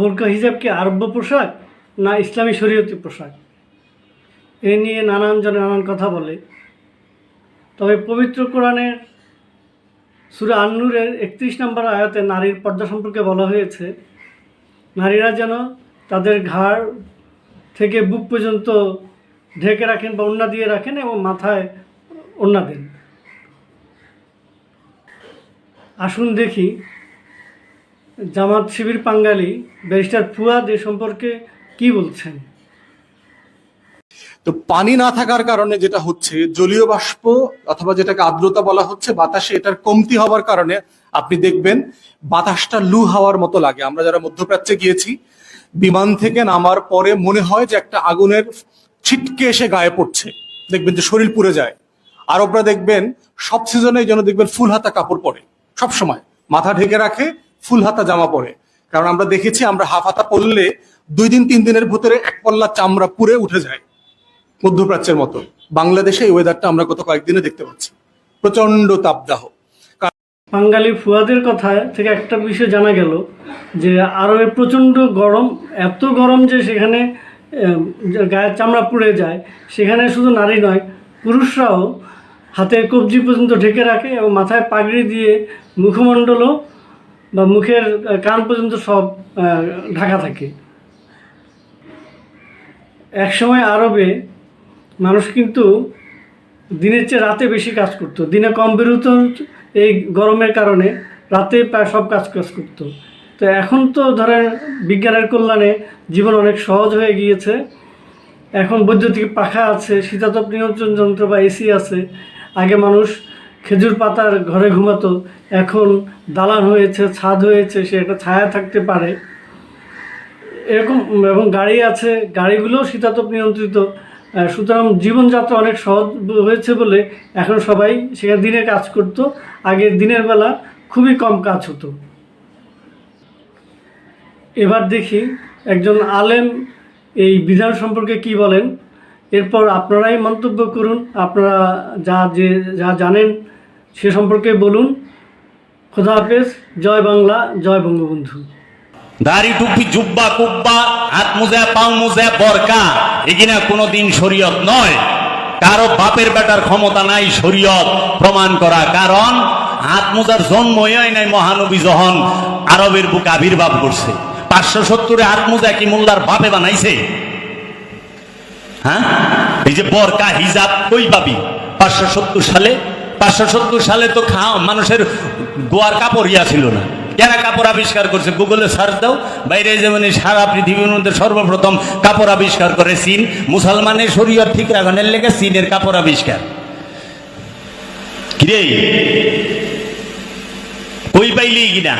বোরকা, হিজাব কি আরব্য পোশাক না ইসলামী শরীয়তি পোশাক? এ নিয়ে নানান জন নানান কথা বলে। তবে পবিত্র কোরআনের সুরা আন্নুরের একত্রিশ নম্বর আয়াতে নারীর পর্দা সম্পর্কে বলা হয়েছে, নারীরা যেন তাদের ঘাড় থেকে বুক পর্যন্ত ঢেকে রাখেন বা ওড়না দিয়ে রাখেন এবং মাথায় ওড়না দেন। আসুন দেখি জামাত শিবির পাঙ্গালি, ব্যারিস্টার ফুয়াদ এ সম্পর্কে কি বলছেন? তো পানি না থাকার কারণে যেটা হচ্ছে, জলীয় বাষ্প অথবা যেটাকে আর্দ্রতা বলা হচ্ছে, বাতাসে এটার কমতি হওয়ার কারণে আপনি দেখবেন বাতাসটা লু হওয়ার মতো লাগে। আমরা যারা মধ্যপ্রাচ্যে গিয়েছি, বিমান থেকে নামার পরে মনে হয় যে একটা আগুনের ছিটকে এসে গায়ে পড়ছে। দেখবেন যে শরীর পুড়ে যায়। আরবরা দেখবেন সব সিজনে যেন দেখবেন ফুল হাতা কাপড় পরে সব সময় মাথা ঢেকে রাখে ফুল হাতা জামা পরে। কারণ আমরা দেখেছি, আমরা হাফ হাতা পরলে দুই দিন, তিন দিনের ভিতরে এক পল্লা চামড়া পুড়ে উঠে যায় মধ্যপ্রাচ্যের মতো। বাংলাদেশে এই ওয়েদারটা আমরা গত কয়েকদিনে দেখতে পাচ্ছি। প্রচণ্ড তাপদাহ। বাঙালি ফুয়াদের কথা থেকে একটা বিষয় জানা গেল যে আরবে প্রচণ্ড গরম, এত গরম যে সেখানে গায়ের চামড়া পুড়ে যায়। সেখানে শুধু নারী নয়, পুরুষরাও হাতে কবজি পর্যন্ত ঢেকে রাখে এবং মাথায় পাগড়ি দিয়ে মুখমণ্ডলও বা মুখের কান পর্যন্ত সব ঢাকা থাকে। একসময় আরবে মানুষ কিন্তু দিনের চেয়ে রাতে বেশি কাজ করতো। দিনে কম বেরোতো এই গরমের কারণে, রাতে প্রায় সব কাজ কাজ করতো। তো এখন তো ধরেন বিজ্ঞানের কল্যাণে জীবন অনেক সহজ হয়ে গিয়েছে। এখন বৈদ্যুতিক পাখা আছে, শীতাতপ নিয়ন্ত্রণ যন্ত্র বা এসি আছে। আগে মানুষ খেজুর পাতার ঘরে ঘুমাতো, এখন দালান হয়েছে, ছাদ হয়েছে, সে একটা ছায়া থাকতে পারে। এরকম, এবং গাড়ি আছে গাড়িগুলো শীতাতপ নিয়ন্ত্রিত। সুতরাং জীবনযাত্রা অনেক সহজ হয়েছে বলে এখন সবাই সেখানে দিনে কাজ করত। আগে দিনের বেলা খুবই কম কাজ হতো। এবার দেখি একজন আলেম এই বিধান সম্পর্কে কি বলেন। এরপর আপনারাই মন্তব্য করুন। আপনারা যা যে, যা জানেন সে সম্পর্কে বলুন। খোদা হাফেজ, জয় বাংলা, জয় বঙ্গবন্ধু। দাড়ি টুপি, জুব্বা, কুব্বা, হাত মুজা, পাও মোজা, বরকা এগিনা কোনোদিন শরীয়ত নয়। কারও বাপের বেটার ক্ষমতা নাই শরীয়ত প্রমাণ করা। কারণ হাত মোজার জন্মই নাই মহানবী যখন আরবের বুক আবির্ভাব করছে। পাঁচশো সত্তরে হাত মোজা কি মোল্লার বাপে বানাইছে? হ্যাঁ? এই যে বরকা, হিজাব, কই পাবি? পাঁচশো সত্তর সালে পাঁচশো সত্তর সালে তো খাও, মানুষের গোয়ার কাপড় ইয়া ছিল না। কেনা কাপড় আবিষ্কার করছে? গুগলে সার্চ দাও, বাইরে যেমন সারা পৃথিবীর মধ্যে সর্বপ্রথম কাপড় আবিষ্কার করে চীন। মুসলমানের শরীয়ত ঠিক রাখানের লেগে চীনের কাপড় আবিষ্কার। কিরে? কই পাইলি কিনা?